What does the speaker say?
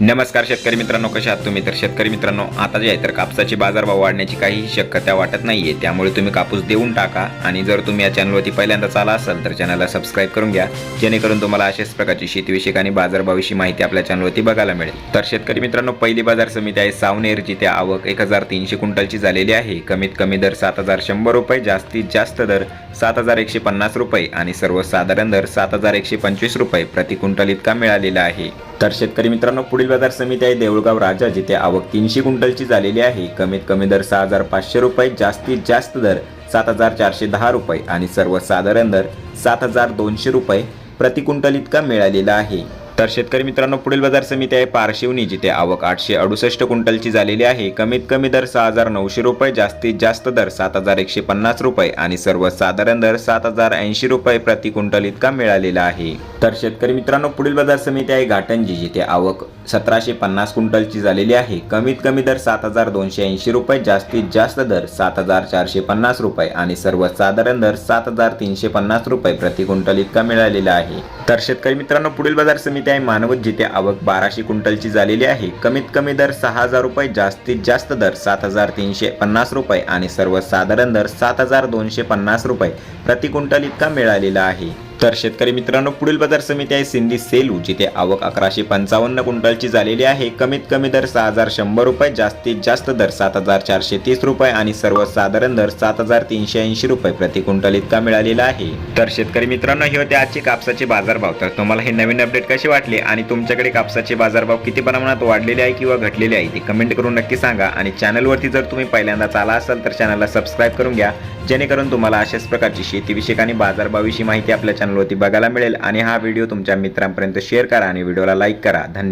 नमस्कार शेतकरी मित्रांनो कशा आहात तुम्ही? तर शेतकरी मित्रांनो आता जे आहे तर कापसाचे बाजारभाव वाढण्याची काहीही शक्यता वाटत नाही आहे त्यामुळे तुम्ही कापूस देऊन टाका. आणि जर तुम्ही या चॅनलवरती पहिल्यांदाच आला असाल तर चॅनलला सबस्क्राईब करून घ्या. जेणेकरून तुम्हाला अशाच प्रकारची शेतीविषयक आणि बाजारभावाविषयी माहिती आपल्या चॅनलवरती बघायला मिळेल. तर शेतकरी मित्रांनो पहिली बाजार समिती आहे सावनेर जिथे आवक एक हजार तीनशे क्विंटलची झालेली आहे. कमीत कमी दर सात हजार शंभर रुपये जास्तीत जास्त दर सात हजार एकशे पन्नास रुपये आणि सर्वसाधारण दर सात हजार एकशे पंचवीस रुपये प्रति क्विंटल इतका मिळालेला आहे. तर शेतकरी मित्रांनो पुढील बाजार समिती आहे देऊळगाव राजा जिथे आवक तीनशे क्विंटलची झालेली आहे. कमीत कमी दर सहा हजार पाचशे रुपये जास्तीत जास्त दर सात हजार चारशे दहा रुपये आणि सर्वसाधारण दर सात हजार दोनशे रुपये प्रति क्विंटल इतका मिळालेला आहे. तर शेतकरी मित्रांनो पुढील बाजार समिती आहे पारशिवनी जिथे आवक आठशे अडुसष्ट क्विंटलची झालेली आहे. कमीत कमी दर सहा हजार नऊशे रुपये जास्तीत जास्त दर सात हजार एकशे पन्नास रुपये आणि सर्वसाधारण दर सात हजार ऐंशी रुपये प्रति क्विंटल इतका मिळालेला आहे. तर शेतकरी मित्रांनो पुढील बाजार समिती आहे घाटंजी जिथे आवक सतराशे पन्नास क्विंटलची झालेली आहे. कमीत कमी दर सात हजार दोनशे ऐंशी रुपये जास्तीत जास्त दर सात हजार चारशे पन्नास रुपये आणि सर्वसाधारण दर सात हजार तीनशे पन्नास रुपये प्रति क्विंटल इतका मिळालेला आहे. तर शेतकरी मित्रांनो पुढील बाजार समिती आहे मानवत जिथे आवक बाराशे क्विंटलची झालेली आहे. कमीत कमी दर सहा हजार रुपये जास्तीत जास्त दर सात हजार तीनशे पन्नास रुपये आणि सर्वसाधारण दर सात हजार दोनशे पन्नास रुपये प्रति क्विंटल इतका मिळालेला आहे. तर शेतकरी मित्रांनो पुढील बाजार समिती आहे सिंधी सेलू जिथे आवक अकराशे पंचावन्न क्विंटलची झालेली आहे. कमीत कमी दर सहा हजार शंभर रुपये जास्तीत जास्त दर सात हजार चारशे तीस रुपये आणि सर्वसाधारण दर सात हजार तीनशे ऐंशी रुपये प्रति क्विंटल इतका मिळालेला आहे. तर शेतकरी मित्रांनो हे होते आजचे कापसाचे बाजारभाव. तर तुम्हाला हे नवीन अपडेट कसे वाटले आणि तुमच्याकडे कापसाचे बाजारभाव किती प्रमाणात वाढलेले आहे किंवा घटलेले आहे ते कमेंट करून नक्की सांगा. आणि चॅनलवरती जर तुम्ही पहिल्यांदाच आला असाल तर चॅनलला सबस्क्राईब करून घ्या जेणेकरून तुम्हाला अशाच प्रकारची शेतीविषयक आणि बाजारभावाविषयी माहिती आपल्या चॅनल चॅनलवरती बघायला मिळेल. आणि हा व्हिडिओ तुमच्या मित्रांपर्यंत शेअर करा आणि व्हिडिओला लाईक करा. धन्यवाद.